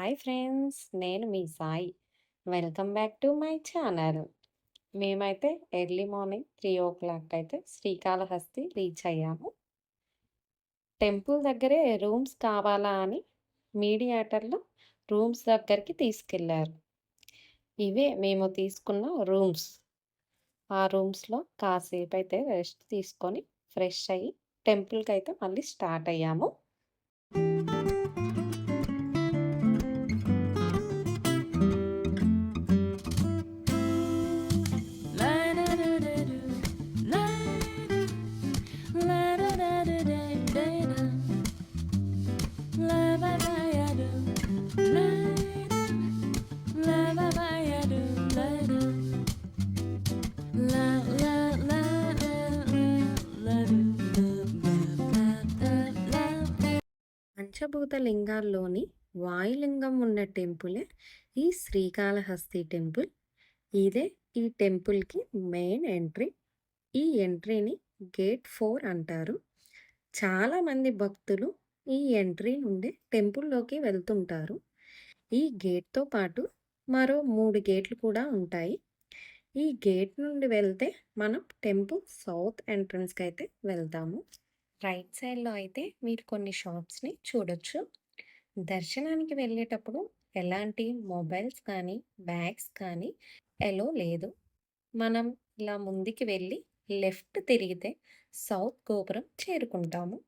Hi friends నేను మీ Sai. Welcome back to my channel. మేమైతే early morning three o'clock అయితే Srikalahasti reach అయ్యాము. Temple దగ్గరే రూమ్స్ కావాలా అని మీడియాటర్లు రూమ్స్ దగ్గరికి తీసుకెళ్ళారు. ఇవే మేము తీసుకున్న రూమ్స్. ఆ రూమ్స్లో కాసేపు అయితే రెస్ట్ తీసుకొని ఫ్రెష్ అయ్యి టెంపుల్కి అయితే మళ్ళీ స్టార్ట్ అయ్యాము. పంచభూత లింగాల్లోని వాయులింగం ఉన్న టెంపులే ఈ శ్రీకాళహస్తి టెంపుల్. ఇదే ఈ టెంపుల్కి మెయిన్ ఎంట్రీ. ఈ ఎంట్రీని గేట్ ఫోర్ అంటారు. చాలామంది భక్తులు ఈ ఎంట్రీ నుండి టెంపుల్లోకి వెళ్తుంటారు. ఈ గేట్తో పాటు మరో మూడు గేట్లు కూడా ఉంటాయి. ఈ గేట్ నుండి వెళ్తే మనం టెంపుల్ సౌత్ ఎంట్రన్స్కి అయితే వెళ్తాము. రైట్ సైడ్‌లో అయితే మీరు కొన్ని షాప్స్‌ని చూడొచ్చు. దర్శనానికి వెళ్ళేటప్పుడు ఎలాంటి మొబైల్స్ కానీ, బ్యాగ్స్ కానీ ఎలో లేదు. మనం ఇలా ముందుకి వెళ్ళి లెఫ్ట్ తిరిగితే సౌత్ గోపురం చేరుకుంటాము.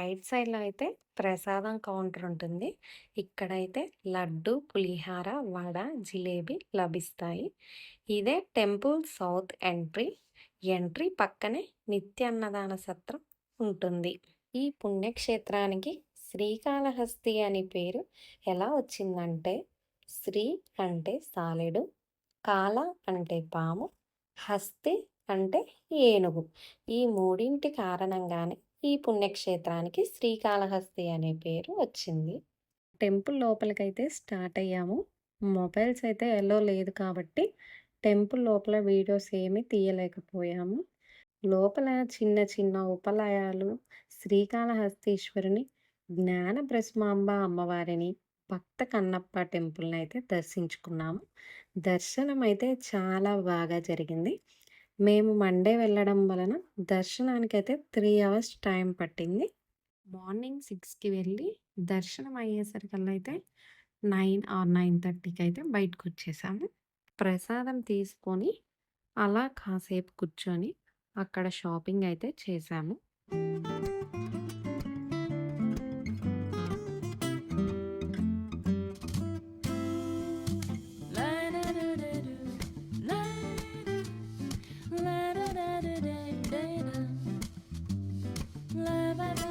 రైట్ సైడ్‌లో అయితే ప్రసాదం కౌంటర్ ఉంటుంది. ఇక్కడైతే లడ్డు, పులిహార, వడ, జిలేబీ లభిస్తాయి. ఇదే టెంపుల్ సౌత్ ఎంట్రీ. ఎంట్రీ పక్కనే నిత్యాన్నదాన సత్రం ఉంటుంది. ఈ పుణ్యక్షేత్రానికి శ్రీకాళహస్తి అని పేరు ఎలా వచ్చిందంటే శ్రీ అంటే సాలెడు, కాల అంటే పాము, హస్తి అంటే ఏనుగు. ఈ మూడింటి కారణంగానే ఈ పుణ్యక్షేత్రానికి శ్రీకాళహస్తి అనే పేరు వచ్చింది. టెంపుల్ లోపలికైతే స్టార్ట్ అయ్యాము. మొబైల్స్ అయితే ఎల్లో లేదు కాబట్టి టెంపుల్ లోపల వీడియోస్ ఏమీ తీయలేకపోయాము. లోపల చిన్న చిన్న ఉపలయాలు, శ్రీకాళహస్తీశ్వరుని, జ్ఞాన బ్రహ్మాంబ అమ్మవారిని, భక్త కన్నప్ప టెంపుల్‌ని అయితే దర్శించుకున్నాము. దర్శనం అయితే చాలా బాగా జరిగింది. మేము మండే వెళ్ళడం వలన దర్శనానికైతే త్రీ అవర్స్ టైం పట్టింది. మార్నింగ్ సిక్స్‌కి వెళ్ళి దర్శనం అయ్యేసరికల్లా అయితే నైన్ ఆర్ 9:30కి అయితే బయటకొచ్చేసాము. ప్రసాదం తీసుకొని అలా కాసేపు కూర్చొని అక్కడ షాపింగ్ అయితే చేశాము. bye bye.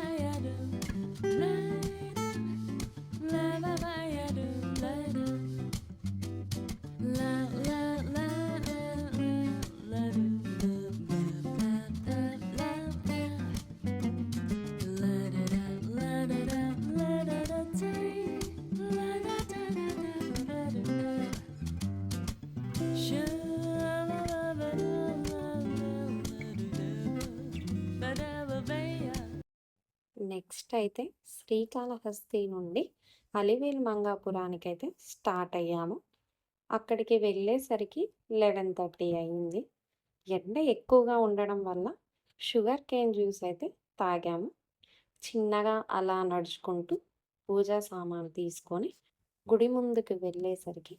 నెక్స్ట్ అయితే శ్రీకాళహస్తి నుండి అలివేలు అయితే స్టార్ట్ అయ్యాము. అక్కడికి వెళ్ళేసరికి లెవెన్ థర్టీ అయింది. ఎండ ఎక్కువగా ఉండడం వల్ల షుగర్ కేన్ జ్యూస్ అయితే తాగాము. చిన్నగా అలా నడుచుకుంటూ పూజా సామాను తీసుకొని గుడి ముందుకు వెళ్ళేసరికి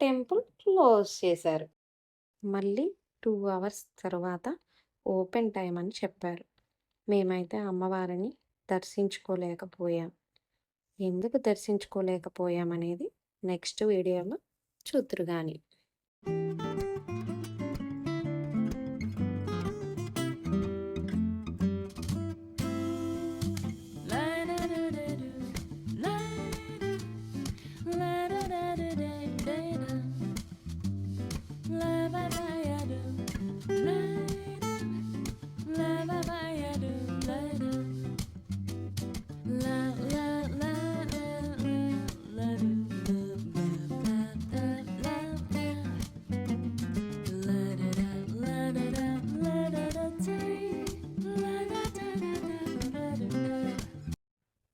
టెంపుల్ క్లోజ్ చేశారు. మళ్ళీ టూ అవర్స్ తర్వాత ఓపెన్ టైం అని చెప్పారు. మేమైతే అమ్మవారిని దర్శించుకోలేకపోయాం. ఎందుకు దర్శించుకోలేకపోయాం అనేది నెక్స్ట్ వీడియోలో చూతురు కానీ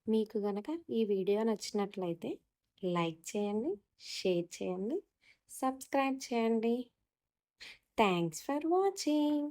మీకు గనక ఈ వీడియో నచ్చినట్లయితే లైక్ చేయండి, షేర్ చేయండి, సబ్స్క్రైబ్ చేయండి. Thanks for watching.